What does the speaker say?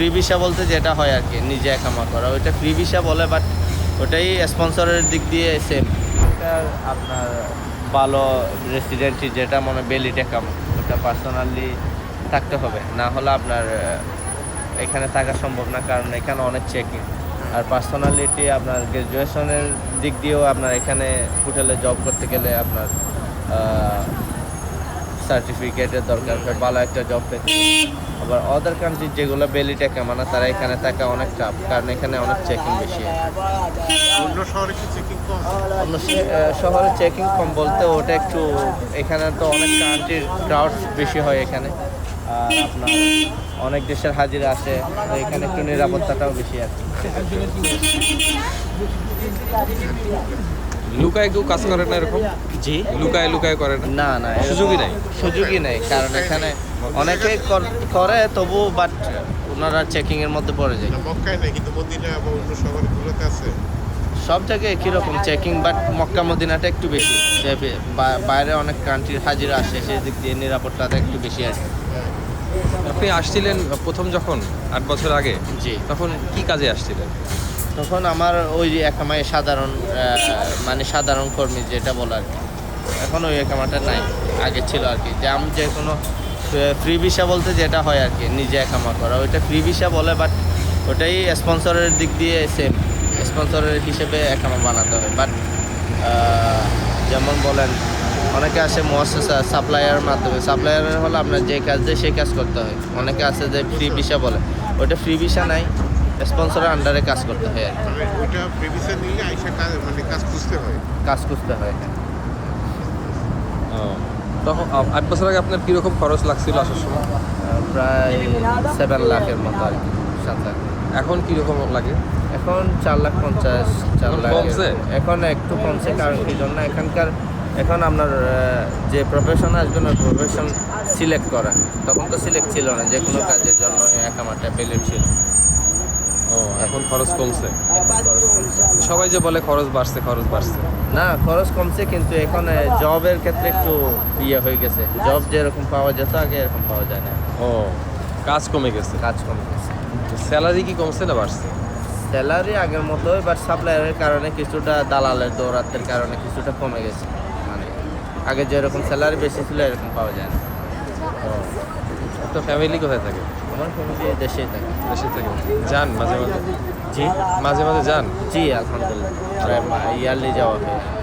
Free visa বলতে যেটা হয় আর কি, নিজে একামা করা। ওইটা ফ্রি ভিসা বলে বাট ওটাই স্পন্সরের দিক দিয়ে সেম আপনার ভালো রেসিডেন্সি যেটা মনে বেলি টেকাম ওটা পার্সোনালি থাকতে হবে। না হলে আপনার এখানে থাকা সম্ভব না, কারণ এখানে অনেক চেকিং আর পার্সোনালিটি আপনার গ্র্যাজুয়েশনের দিক দিয়েও আপনার এখানে হোটেলে জব করতে গেলে আপনার সার্টিফিকেটের দরকার হয় ভালো একটা জব পেতে আবার আদার কান্ট্রি যেগুলো বেলি টেকা মানে তারা এখানে থাকা অনেক টাফ কারণ এখানে অনেক চেকিং বেশি। হয় অন্য শহরে চেকিং কম? অন্য শে- আহ, শহরে চেকিং কম বলতে ওটা একটু এখানে তো অনেক কান্ট্রির ক্রাউড বেশি হয় এখানে। আর আপনার অনেক দেশের হাজিরা আসে এখানে একটু নিরাপত্তাটাও বেশি আর কি লুকায় কেউ কাজ করে না এরকম? জি। লুকায় লুকায় করে না? না না সুযোগই নাই? সুযোগই নেই কারণ এখানে অনেকে কর- করে তবু বাট ওনারা চেকিং এর মধ্যে পড়ে যায়। মক্কায় নাই কিন্তু মদিনা বা অন্য শহরগুলোতে আছে। সব জায়গায় একই রকম চেকিং বাট মক্কা মদিনাটা একটু বেশি। যে বাইরে অনেক কান্ট্রির হাজিরা আসে সেদিক দিয়ে নিরাপত্তাটা একটু বেশি আছে। আপনি আসছিলেন প্রথম যখন আট বছর আগে? জি। তখন কি কাজে আসছিলেন? তখন আমার ওই একামায় সাধারণ মানে সাধারণ কর্মী যেটা বলে আর কি। এখন ওই একামাটা নাই, আগে ছিল আর কি। যে আমি যে কোনো ফ্রি ভিসা বলতে যেটা হয় আর কি, নিজে একামা করা। ওইটা ফ্রি ভিসা বলে বাট ওটাই স্পন্সরের দিক দিয়ে সেম স্পন্সরের হিসেবে একামা বানাতে হয়। বাট যেমন বলেন, অনেকে আসে মহাসা সাপ্লায়ারের মাধ্যমে। সাপ্লায়ারের হলে আপনার যে কাজ দেয়, সেই কাজ করতে হয়। অনেকে আছে যে ফ্রি ভিসা বলে। ওইটা ফ্রি ভিসা নাই। স্পন্সরের আন্ডারে কাজ করতে হয় আর কি। মানে ওইটা নিলে আইসা কাজ মানে কাজ খুঁজতে হয়। কাজ খুঁজতে হয়। তখন আট বছর আগে আপনার কীরকম খরচ লাগছিল আসার সময়? প্রায় সেভেন লাখের মতো আর কি সাত লাখ। এখন কীরকম লাগে? এখন চার লাখ পঞ্চাশ চার লাখ এখন একটু কমছে কারণ কি জন্য? এখানকার এখন আপনার যে প্রফেশন আসবেন ওই প্রফেশন সিলেক্ট করা। তখন তো সিলেক্ট ছিল না যে কোনো কাজের জন্য একামারটা বেলেট ছিল। ও এখন খরচ কমছে। সবাই যে বলে খরচ বাড়ছে খরচ বাড়ছে। না খরচ কমছে কিন্তু এখন জবের ক্ষেত্রে একটু ইয়ে হয়ে গেছে। জব যেরকম পাওয়া যেত আগে এরকম পাওয়া যায় না। ও কাজ কমে গেছে। কাজ কমে গেছে। স্যালারি কি কমছে না বাড়ছে? স্যালারি আগের মতোই বাট সাপ্লায়ারের কারণে কিছুটা দালালের দৌরাত্মের কারণে কিছুটা কমে গেছে। মানে আগে যেরকম স্যালারি বেশি ছিল এরকম পাওয়া যায় না। তো ফ্যামিলি কোথায় থাকে? আমার ফ্যামিলি দেশেই থাকে। দেশে থাকে। যান মাঝে মাঝে। জি। মাঝে মাঝে যান? জি আলহামদুলিল্লাহ। ইয়ারলি যাওয়া হয়।